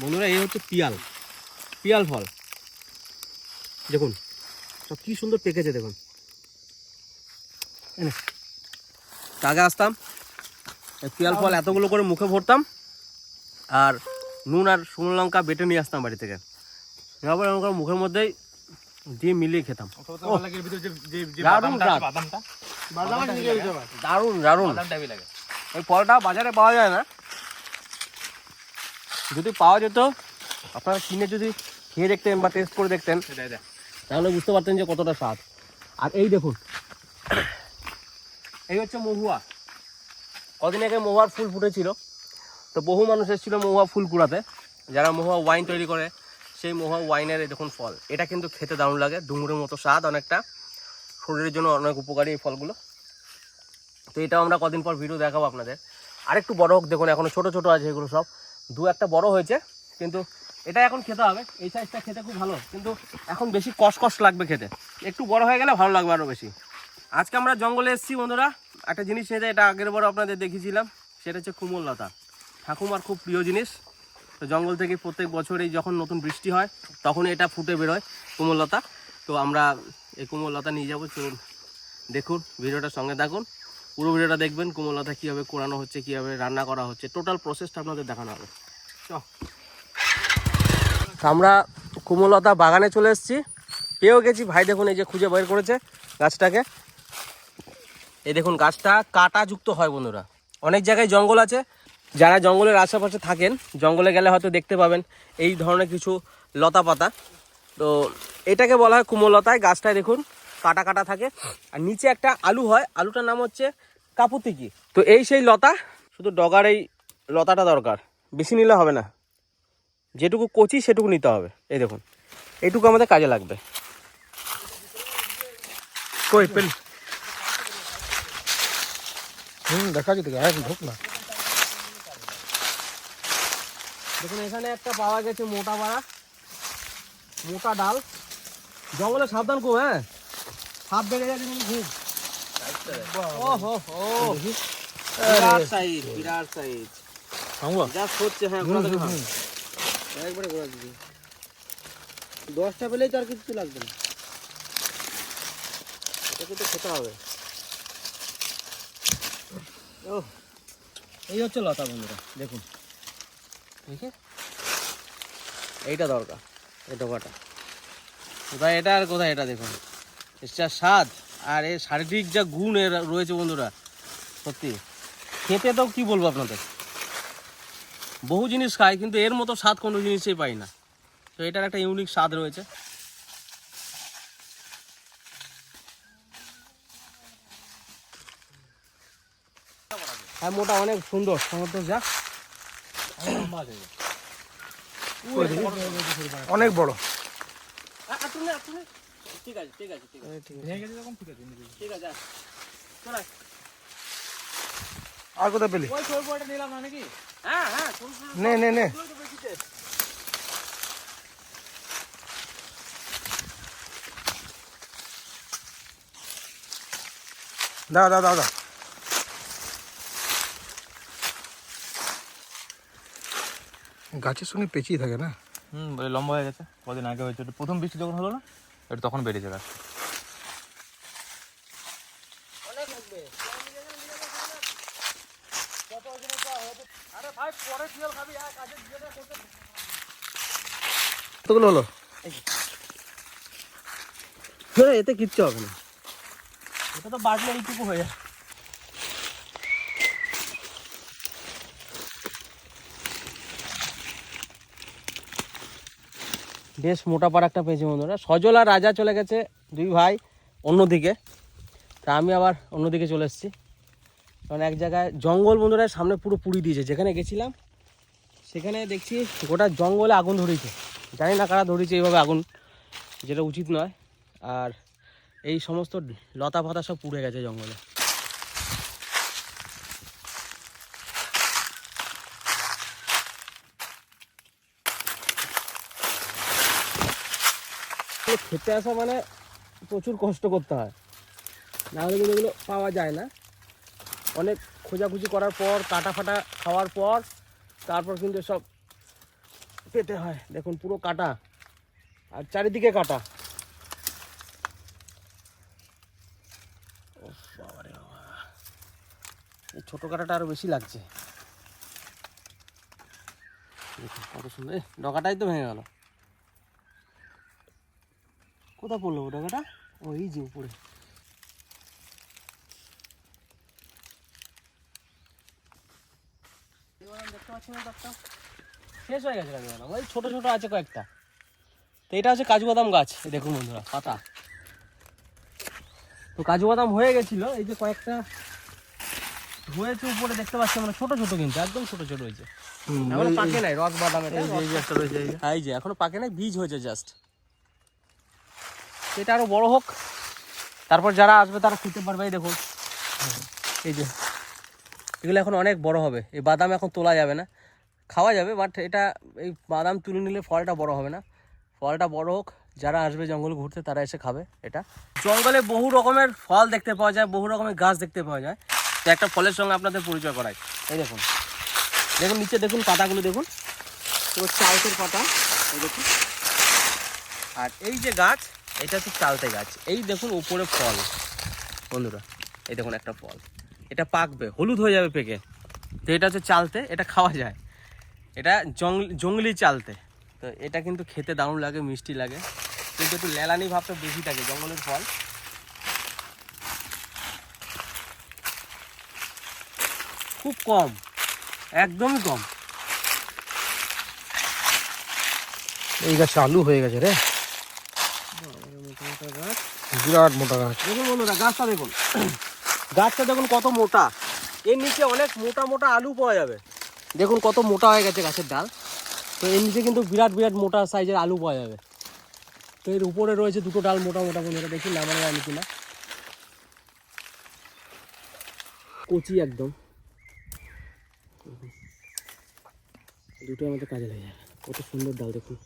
বন্ধুরা এই হচ্ছে পিয়াল। পিয়াল ফল। দেখুন, সব কি সুন্দর পেকেছে, দেখুন। আগে আসতাম? পিয়াল ফল এতগুলো করে মুখে ভরতাম, আর নুন আর শুকনো লঙ্কা বেটে নিয়ে আসতাম বাড়ি থেকে। করে মুখের মধ্যেই দিয়ে মিলিয়ে খেতাম। দারুণ। দারুণ দারুণ। এই ফলটা বাজারে পাওয়া যায় না। যদি পাওয়া যেত আপনারা কিনে যদি খেয়ে দেখতেন বা টেস্ট করে দেখতেন তাহলে বুঝতে পারতেন যে কতটা স্বাদ। আর এই দেখুন এই হচ্ছে মহুয়া। কদিন আগে মহুয়ার ফুল ফুটেছিল। তো বহু মানুষ এসেছিল মহুয়া ফুল কুড়াতে। যারা মহুয়া ওয়াইন তৈরি করে সেই মহুয়া ওয়াইনের দেখুন ফল। এটা কিন্তু খেতে দারুণ লাগে, ডুমুরের মতো স্বাদ অনেকটা। শরীরের জন্য অনেক উপকারী এই ফলগুলো। তো এটাও আমরা কদিন পর ভিডিও দেখাবো আপনাদের। আরেকটু বড় হোক, দেখুন, এখনও ছোট ছোট আছে এগুলো সব। দু একটা বড় হয়েছে, কিন্তু এটা এখন খেতে হবে। এই সাইজটা খেতে খুব ভালো, কিন্তু এখন বেশি কষ লাগবে খেতে। একটু বড় হয়ে গেলে ভালো লাগবে আরও বেশি। আজকে আমরা জঙ্গলে এসেছি, বন্ধুরা। একটা জিনিস নিয়ে এটা আগের বড় আপনাদের দেখিয়েছিলাম, সেটা হচ্ছে কুমললতা ঠাকুমার খুব প্রিয় জিনিস। তো জঙ্গল থেকে প্রত্যেক বছরেই যখন নতুন বৃষ্টি হয় তখন এটা ফুটে বেরোয় কুমললতা তো আমরা এই কুমললতা নিয়ে যাব। চলুন দেখুন ভিডিওটার সঙ্গে থাকুন। পুরো ভিডিওটা দেখবেন কুমললতা কীভাবে কোরানো হচ্ছে, কীভাবে রান্না করা হচ্ছে। টোটাল প্রসেসটা আপনাদের দেখানো হবে। আমরা কুমলতা বাগানে চলে এসেছি। পেয়েও গেছি। ভাই দেখুন, এই যে খুঁজে বের করেছে গাছটাকে। এই দেখুন, গাছটা কাঁটাযুক্ত হয় বন্ধুরা। অনেক জায়গায় জঙ্গল আছে। যারা জঙ্গলের আশেপাশে থাকেন, জঙ্গলে গেলে হয়তো দেখতে পাবেন এই ধরনের কিছু লতা পাতা। তো এটাকে বলা হয় কুমলতায় গাছটায় দেখুন, কাটা কাটা থাকে। আর নিচে একটা আলু হয়। আলুটার নাম হচ্ছে কাপুতিকি। তো এই সেই লতা, শুধু ডগার এই লতাটা দরকার। বেশি নিলে হবে না। যেটুকু কচি, সেটুকু নিতে হবে। এই দেখুন এইটুকু আমাদের কাজে লাগবে। কই পেল? হুম, দেখা যেতে ঢোক না। দেখুন এখানে একটা পাওয়া গেছে মোটা পাড়া মোটা ডাল। জঙ্গলে সাবধান কো হ্যাঁ? সাপ বেড়ে গেছে কিন্তু খুব। ও হো। হো বিরাট সাইজ বিরাট সাইজ খাওয়া যা হচ্ছে হ্যাঁ ঘোরা দেখো হ্যাঁ। একবারে ঘোরা দিবি। দশটা পেলেই তো আর কিছু লাগবে না। এটাকে তো খেতে হবে। ও এই হচ্ছে লতা বন্ধুরা দেখুন। এইটা দরকার, এই ডোকাটা কোথায় এটা আর কোথায়? এটা দেখুন। এটা স্বাদ আর এর শারীরিক যা গুণ এর রয়েছে বন্ধুরা, সত্যি। খেতে তো কি বলব আপনাদের? বহু জিনিস খাই, কিন্তু এর মতো স্বাদ কোনো জিনিসই পাই না। তো এটার একটা ইউনিক স্বাদ রয়েছে। হ্যাঁ মোটা অনেক সুন্দর। সমুদ্র যা। অনেক বড়। ঠিক আছে ঠিক আছে ঠিক আছে। ঠিক আছে। আস। চল আয়। আর কোথায় পেলি? ওই সরু বড়টা নিলাম না নাকি? হ্যাঁ হ্যাঁ নে নে নে। দাও দাও গাছের সঙ্গে পেঁচিয়ে থাকে না? হুম বলে লম্বা হয়ে গেছে। কদিন আগে হয়েছে। প্রথম বৃষ্টি যখন হলো না এটা তখন বেড়েছে গাছ কতগুলো হলো? হ্যাঁ, এতে কিচ্ছু হবে না। এটা তো বাড়লে এইটুকু হয়ে যায় বেশ মোটা পাড়া একটা পেয়েছি বন্ধুরা। সজল আর রাজা চলে গেছে দুই ভাই অন্যদিকে। তা আমি আবার অন্যদিকে চলে এসেছি। কারণ এক জায়গায় জঙ্গল বন্ধুরা, সামনে পুরো পুড়ি দিয়েছে। যেখানে গেছিলাম, সেখানে দেখছি গোটা জঙ্গলে আগুন ধরিয়েছে জানি না কারা ধরিয়েছে এইভাবে আগুন যেটা উচিত নয়। আর এই সমস্ত লতা পাতা সব পুড়ে গেছে জঙ্গলে। খেতে আসা মানে প্রচুর কষ্ট করতে হয়। নাহলে কিন্তু এগুলো পাওয়া যায় না। অনেক খোঁজাখুঁজি করার পর কাটা ফাটা খাওয়ার পর তারপর কিন্তু সব পেতে হয়। দেখুন পুরো কাটা আর চারিদিকে কাটা। এই ছোটো কাটাটা আরও বেশি লাগছে। কত সুন্দর। এ, ডগাটাই তো ভেঙে গেল। কোথা পড়ল ও ডগাটা ও এই যে উপরে? শেষ হয়ে গেছে কাজু ওই ছোট ছোট আছে কয়েকটা। তো এটা হচ্ছে গাছ। দেখুন বন্ধুরা পাতা। তো কাজু বাদাম হয়ে গেছিল এই যে কয়েকটা হয়েছে উপরে দেখতে পাচ্ছি আমরা ছোট ছোট কিন্তু একদম ছোট ছোট হয়েছে। এখনও পাকে নাই রস বাদাম এটা এই যে একটা রয়েছে এই যে। এই যে এখনও পাকে নাই বীজ হয়েছে জাস্ট এটা আরও বড় হোক। তারপর যারা আসবে তারা খেতে পারবে, এই দেখুন এই যে, এগুলো এখন অনেক বড় হবে। এই বাদাম এখন তোলা যাবে না। খাওয়া যাবে বাট এটা, এই বাদাম তুলে নিলে ফলটা বড় হবে না। ফলটা বড় হোক, যারা আসবে জঙ্গল ঘুরতে, তারা এসে খাবে এটা। জঙ্গলে বহু রকমের ফল দেখতে পাওয়া যায়, বহু রকমের গাছ দেখতে পাওয়া যায়। তো একটা ফলের সঙ্গে আপনাদের পরিচয় করাই। এই দেখুন। দেখুন, নিচে দেখুন পাতাগুলো, দেখুন। পুরো চালতের পাতা, এই দেখুন। আর এই যে গাছ এটা হচ্ছে চালতে গাছ। এই দেখুন উপরে ফল, বন্ধুরা। এই দেখুন একটা ফল। এটা পাকবে, হলুদ হয়ে যাবে পেকে। তো এটা হচ্ছে চালতে, এটা খাওয়া যায়। এটা জঙ্গলি জঙ্গলি চালতে। তো এটা কিন্তু খেতে দারুণ লাগে, মিষ্টি লাগে। কিন্তু একটু লেলানি ভাবটা বেশি থাকে, জঙ্গলের ফল। খুব কম, একদমই কম। এই গাছে আলু হয়ে গেছে রে। বিরাট মোটা গাছ। দেখুন বন্ধুরা, গাছটা দেখুন। গাছটা দেখুন কত মোটা। এর নিচে অনেক মোটা মোটা আলু পাওয়া যাবে। দেখুন কত মোটা হয়ে গেছে গাছের ডাল। তো এর নিচে কিন্তু বিরাট বিরাট মোটা সাইজের আলু পাওয়া যাবে। তো এর উপরে রয়েছে দুটো ডাল মোটা মোটা বন্ধুরা, দেখি নামানো আলু কিনা। কচি একদম। দুটো আমাদের কাজে লাগে কত সুন্দর ডাল দেখুন।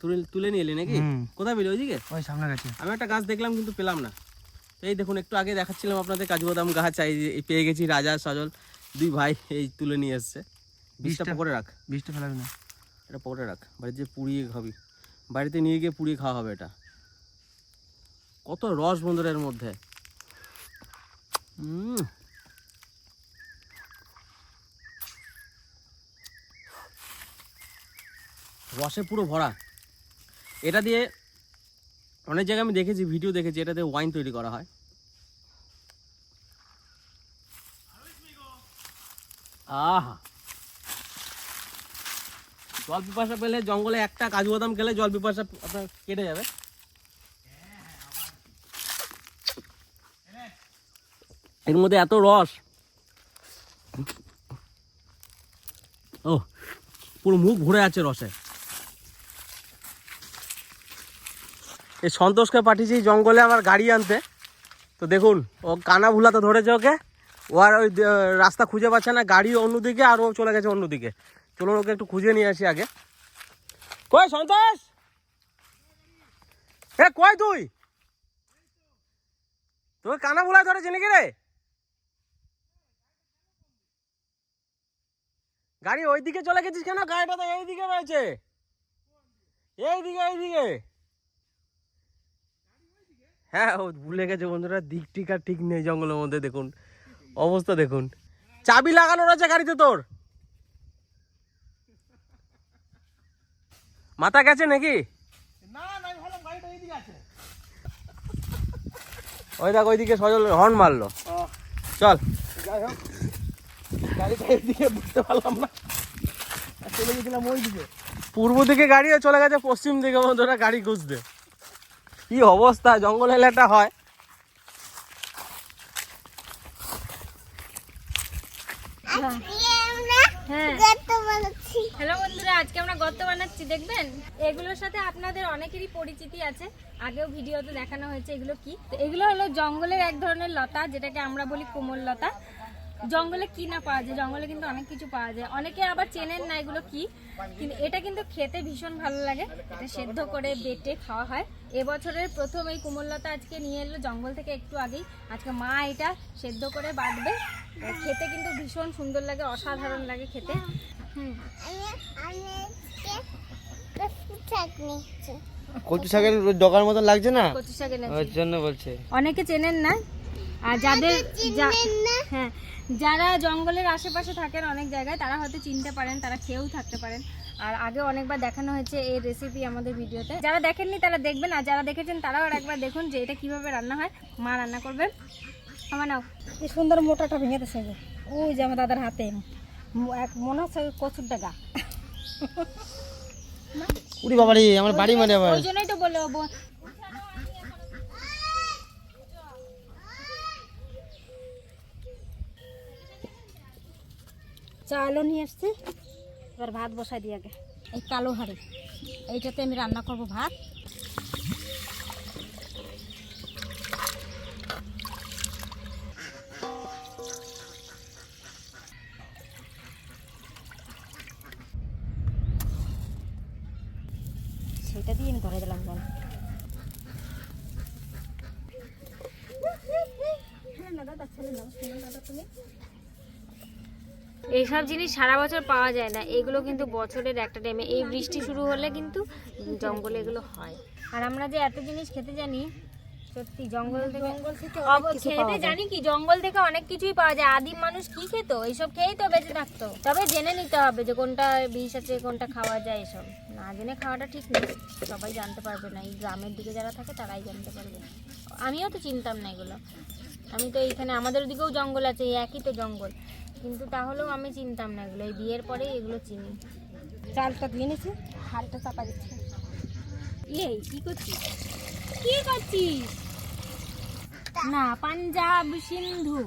তুলে তুলে নিয়ে এলি নাকি? কোথায় পেলি ওইদিকে? ওই সামনে গেছে। আমি একটা গাছ দেখলাম কিন্তু পেলাম না। এই দেখুন একটু আগে দেখাচ্ছিলাম আপনাদের কাজু বাদাম গাছ এই পেয়ে গেছি রাজা সজল দুই ভাই এই তুলে নিয়ে এসছে। বীজটা- পকড়ে রাখ। বীজটা ফেলাবি না। এটা পকড়ে রাখ। বাড়িতে পুড়িয়ে খাবি। বাড়িতে নিয়ে গিয়ে পুড়িয়ে খাওয়া হবে এটা। কত রস বন্ধুরা এর মধ্যে। উম। রসে পুরো ভরা। এটা দিয়ে অনেক জায়গায় আমি দেখেছি ভিডিও দেখেছি এটা দিয়ে ওয়াইন তৈরি করা হয়। আহা। জল পিপাসা পেলে জঙ্গলে একটা কাজু বাদাম খেলে জল পিপাসা আপনার কেটে যাবে। এর মধ্যে এত রস। ও পুরো মুখ ভরে আছে রসে। এই সন্তোষকে পাঠিয়েছি জঙ্গলে আমার গাড়ি আনতে। তো দেখুন, ও কানা ভুলাতে ধরেছে ওকে। ও আর ওই রাস্তা খুঁজে পাচ্ছে না, গাড়ি অন্যদিকে আর ও চলে গেছে অন্যদিকে। চলুন, ওকে একটু খুঁজে নিয়ে আসি আগে। কই সন্তোষ? এ, কই তুই? তোকে কানা ভুলায় ধরেছে নাকি রে? গাড়ি ওইদিকে চলে গেছিস কেন? গাড়িটা তো এইদিকে রয়েছে। এইদিকে এইদিকে। হ্যাঁ ও ভুলে গেছে বন্ধুরা দিক টিক আর ঠিক নেই জঙ্গলের মধ্যে দেখুন। অবস্থা দেখুন। চাবি লাগানো রয়েছে গাড়িতে তোর। মাথা গেছে নাকি? ওই দেখ ওইদিকে সজল হর্ন মারলো। চল। যাই হোক গাড়িটা এইদিকে বুঝতে পারলাম না। চলে গেছিলাম ওইদিকে। পূর্ব দিকে গাড়ি চলে গেছে পশ্চিম দিকে বন্ধুরা গাড়ি খুঁজতে। কি অবস্থা? জঙ্গল এলাকা হয়। হ্যাঁ। হ্যালো বন্ধুরা, আজকে আমরা গর্ত বানাচ্ছি, দেখবেন? এগুলোর সাথে আপনাদের অনেকেরই পরিচিতি আছে। আগেও ভিডিওতে দেখানো হয়েছে এগুলো কি। এগুলো হলো জঙ্গলের এক ধরনের লতা, যেটাকে আমরা বলি কোমল লতা। জঙ্গলে কি না পাওয়া যায়? জঙ্গলে কিন্তু অনেক কিছু পাওয়া যায়। অনেকে আবার চেনেন না এগুলো কি কিন্তু এটা কিন্তু খেতে ভীষণ ভালো লাগে। এটা সেদ্ধ করে বেটে খাওয়া হয়। এবছরের প্রথম এই কুমললতা আজকে নিয়ে এলো জঙ্গল থেকে একটু আগেই। আজকে মা এটা সেদ্ধ করে বাটবে। আর খেতে কিন্তু ভীষণ সুন্দর লাগে অসাধারণ লাগে খেতে। হুম। কচু শাকের ডগার মতন লাগছে না? কচু শাক ওর জন্য বলছে। অনেকে চেনেন না? আর যাদের হ্যাঁ। যারা জঙ্গলের আশেপাশে থাকেন অনেক জায়গায় তারা হয়তো চিনতে পারেন তারা খেয়েও থাকতে পারেন। আর আগে অনেকবার দেখানো হয়েছে এই রেসিপি আমাদের ভিডিওতে। যারা দেখেননি তারা দেখবেন আর যারা দেখেছেন তারাও আর একবার দেখুন যে এটা কীভাবে রান্না হয়। মা রান্না করবে। আমার নাও। কি সুন্দর মোটাটা ভেঙে দিচ্ছে যে। ওই যে আমার দাদার হাতে। এক মনে হচ্ছে কচুর উড়ি বাবারি আমার বাড়ি মানে আবার। ওই জন্যই তো বলে চালও নিয়ে এসছি এবার ভাত বসাই দিয়ে আগে। এই কালো হাঁড়ি। এইটাতে আমি রান্না করব ভাত। এইসব জিনিস সারা বছর পাওয়া যায় না। এগুলো কিন্তু বছরের একটা টাইমে এই বৃষ্টি শুরু হলে কিন্তু জঙ্গলে এগুলো হয়। আর আমরা যে এত জিনিস খেতে জানি সত্যি জঙ্গল থেকে খেতে জানি কি? জঙ্গল থেকে অনেক কিছুই পাওয়া যায়। আদিম মানুষ কি খেত? এইসব খেয়েই তো বেঁচে থাকতো। তবে জেনে নিতে হবে যে কোনটা বিষ আছে কোনটা খাওয়া যায় এসব। না জেনে খাওয়াটা ঠিক নেই সবাই জানতে পারবে না। এই গ্রামের দিকে যারা থাকে তারাই জানতে পারবে। আমিও তো চিনতাম না এগুলো। আমি তো এইখানে আমাদের ওদিকেও জঙ্গল আছে। এই একই তো জঙ্গল। কিন্তু তাহলেও আমি চিনতাম না এগুলো। এই বিয়ের পরেই এগুলো চিনি। চালটা ধুয়ে নিছি হালটা চাপা দিচ্ছি। এই কি করছিস? কি করছিস? না পাঞ্জাব সিন্ধু।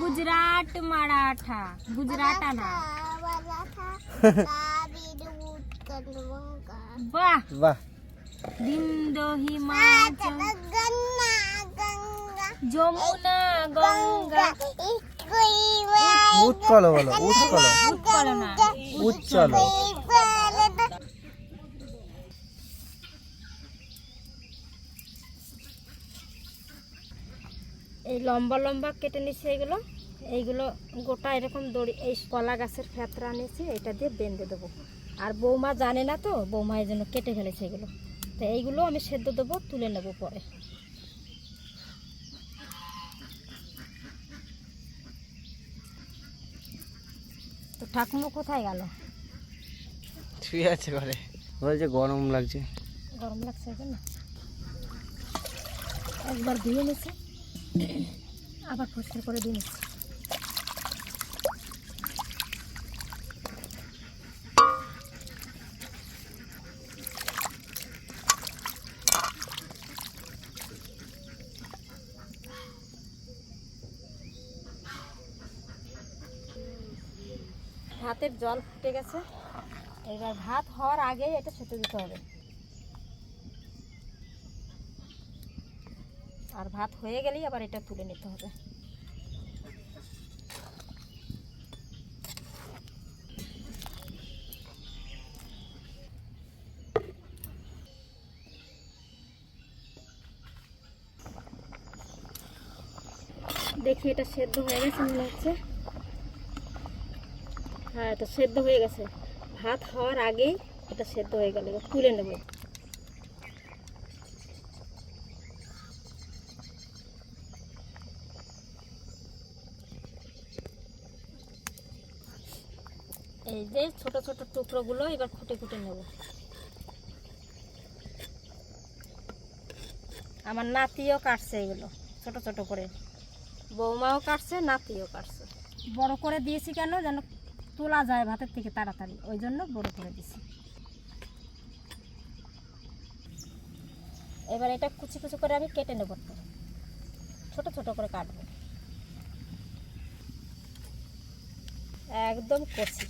গুজরাট মারাঠা। গুজরাটা না। বাহ! বাহ। বিন্দু হিমাচল যমুনা গঙ্গা। উৎকল বলো উৎকল এই লম্বা লম্বা কেটে নিচ্ছে এইগুলো এইগুলো গোটা এরকম দড়ি, এই কলা গাছের ফেতরা নিয়েছি এটা দিয়ে বেঁধে দেবো। আর বৌমা জানে না তো, বৌমা এই জন্য কেটে ফেলেছে এগুলো। তো এইগুলো আমি সেদ্ধ দেবো, তুলে নেব পরে। ঠাকুমা কোথায় গেল? ঠিক আছে ঘরে। বলছে গরম লাগছে। গরম লাগছে না একবার ধুয়ে নিচ্ছে আবার পরিষ্কার করে দিয়ে নিচ্ছে ভাতের জল ফুটে গেছে। এবার ভাত হওয়ার আগে এটা সেটে দিতে হবে। আর ভাত হয়ে গেলেই আবার এটা তুলে নিতে হবে। দেখি এটা সেদ্ধ হয়ে গেছে মনে হচ্ছে। হ্যাঁ এটা সেদ্ধ হয়ে গেছে। ভাত হওয়ার আগেই এটা সেদ্ধ হয়ে গেল তুলে নেব। এই যে ছোট ছোট টুকরোগুলো এবার খুঁটে খুঁটে নেব। আমার নাতিও কাটছে এগুলো, ছোট ছোট করে। বৌমাও কাটছে, নাতিও কাটছে। বড় করে দিয়েছি কেন? যেন তোলা যায় ভাতের থেকে তাড়াতাড়ি। ওই জন্য বড় করে দিছি। এবার এটা কুচি কুচি করে আমি কেটে নেব। ছোট ছোট করে কাটবো। একদম কচি।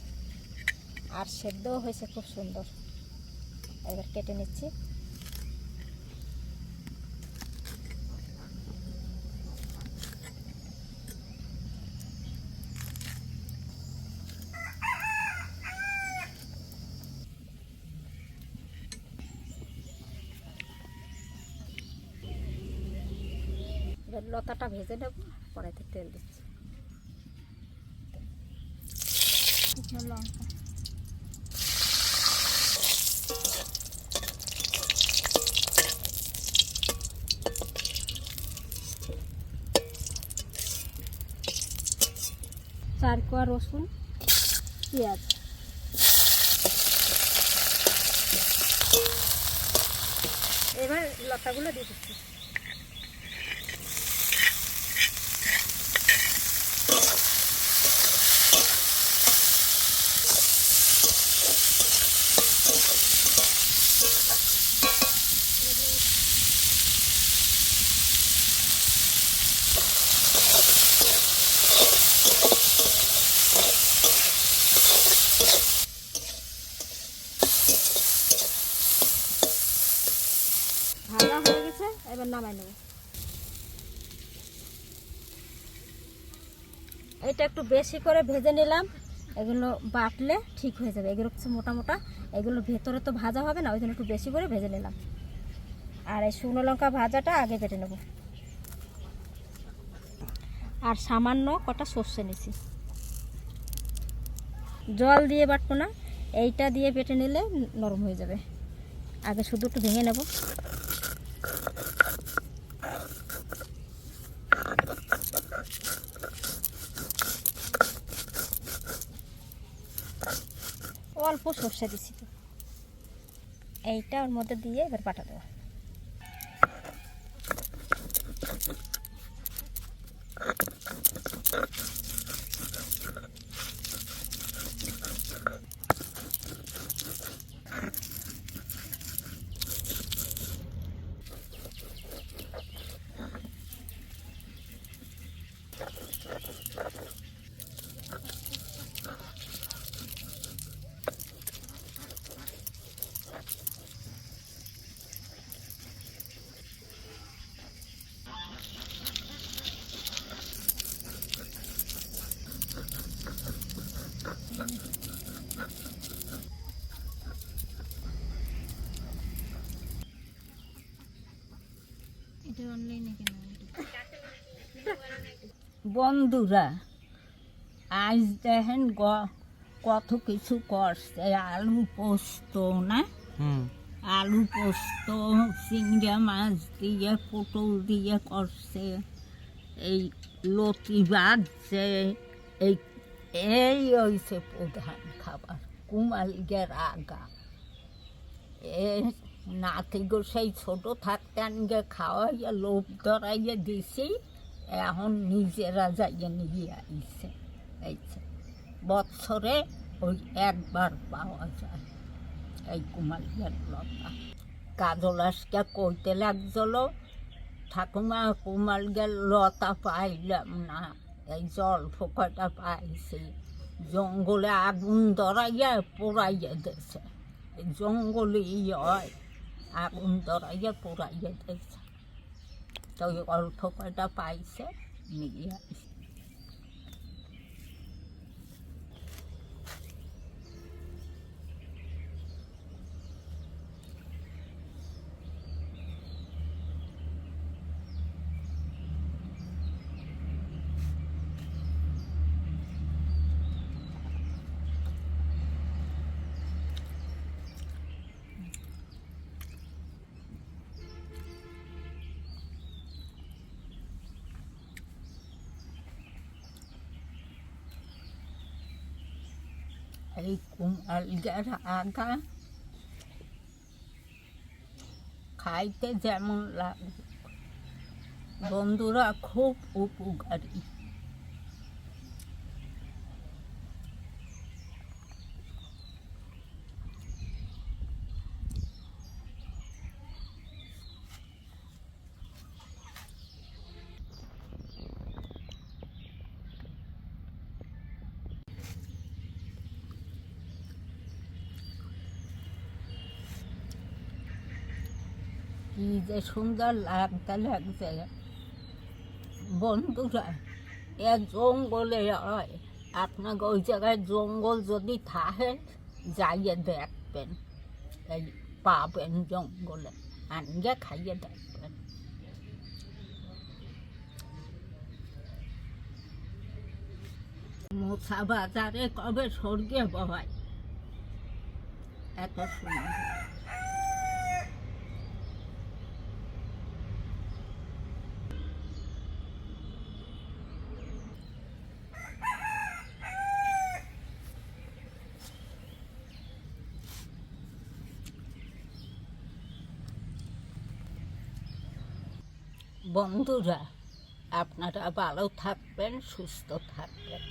আর সেদ্ধও হয়েছে খুব সুন্দর। এবার কেটে নিচ্ছি। লতাটা ভেজে নেব কড়াইতে তেল দিচ্ছি। লঙ্কা। চার কোয়া রসুন, পেঁয়াজ। এবার লতাগুলো দিয়ে দিচ্ছি ভাজা হয়ে গেছে এবার নামাই নেব এটা একটু বেশি করে ভেজে নিলাম। এগুলো বাটলে ঠিক হয়ে যাবে। এগুলো কিছু মোটা মোটা। এগুলো ভেতরে তো ভাজা হবে না ওই জন্য একটু বেশি করে ভেজে নিলাম। আর এই শুকনো লঙ্কা ভাজাটা আগে বেটে নেব। আর সামান্য কটা সর্ষে নিছি জল দিয়ে বাটবো না, এইটা দিয়ে বেটে নিলে নরম হয়ে যাবে। আগে শুধু একটু ভেঙে নেব অল্প সর্ষে দিছি এইটা ওর মধ্যে দিয়ে এবার পাঠা দেবো। বন্ধুরা আজ দেখেন কত কিছু করছে। আলু পোস্ত না? আলু পোস্ত চিংড়া মাছ দিয়ে পটল দিয়ে করছে। এই লতি বাজছে। এই এই হয়েছে প্রধান খাবার কুমালিগের আগা। এ নাতি গোসাই ছোট থাকতে আনগে খাওয়াইয়া, লোভ ধরাইয়া দিছি। এখন নিজেরা যাইয়া নিয়ে আইছে। এইছে বৎসরে ওই একবার পাওয়া যায়। এই কুমালিয়ার লতা। কাজল আসকে কইতে লাগছিল, ঠাকুমা কুমালিয়ার লতা পাইলাম না। এই জল ফোকাটা পাইছি। জঙ্গলে আগুন ধরাইয়া পোড়াইয়া দিছে। এই জঙ্গলে হয়। আগুন ধরাইয়া পোড়াইয়া দিছে তো অল্প কয়টা পাইছে নিয়ে আইছে কুমালিয়ার আগা খাইতে যেমন লাগে বন্ধুরা খুব উপকারী কি যে সুন্দর লাগতে লাগছে। বন্ধুরা, এ জঙ্গলে হয়। আপনাকে ওই জায়গায় জঙ্গল যদি থাকে, যাইয়ে দেখবেন। এই পাবেন জঙ্গলে, আনগে খাইয়ে দেখবেন। মোছা বাজারে কবে স্বর্গে বহায় এত সময় বন্ধুরা আপনারা ভালো থাকবেন সুস্থ থাকবেন।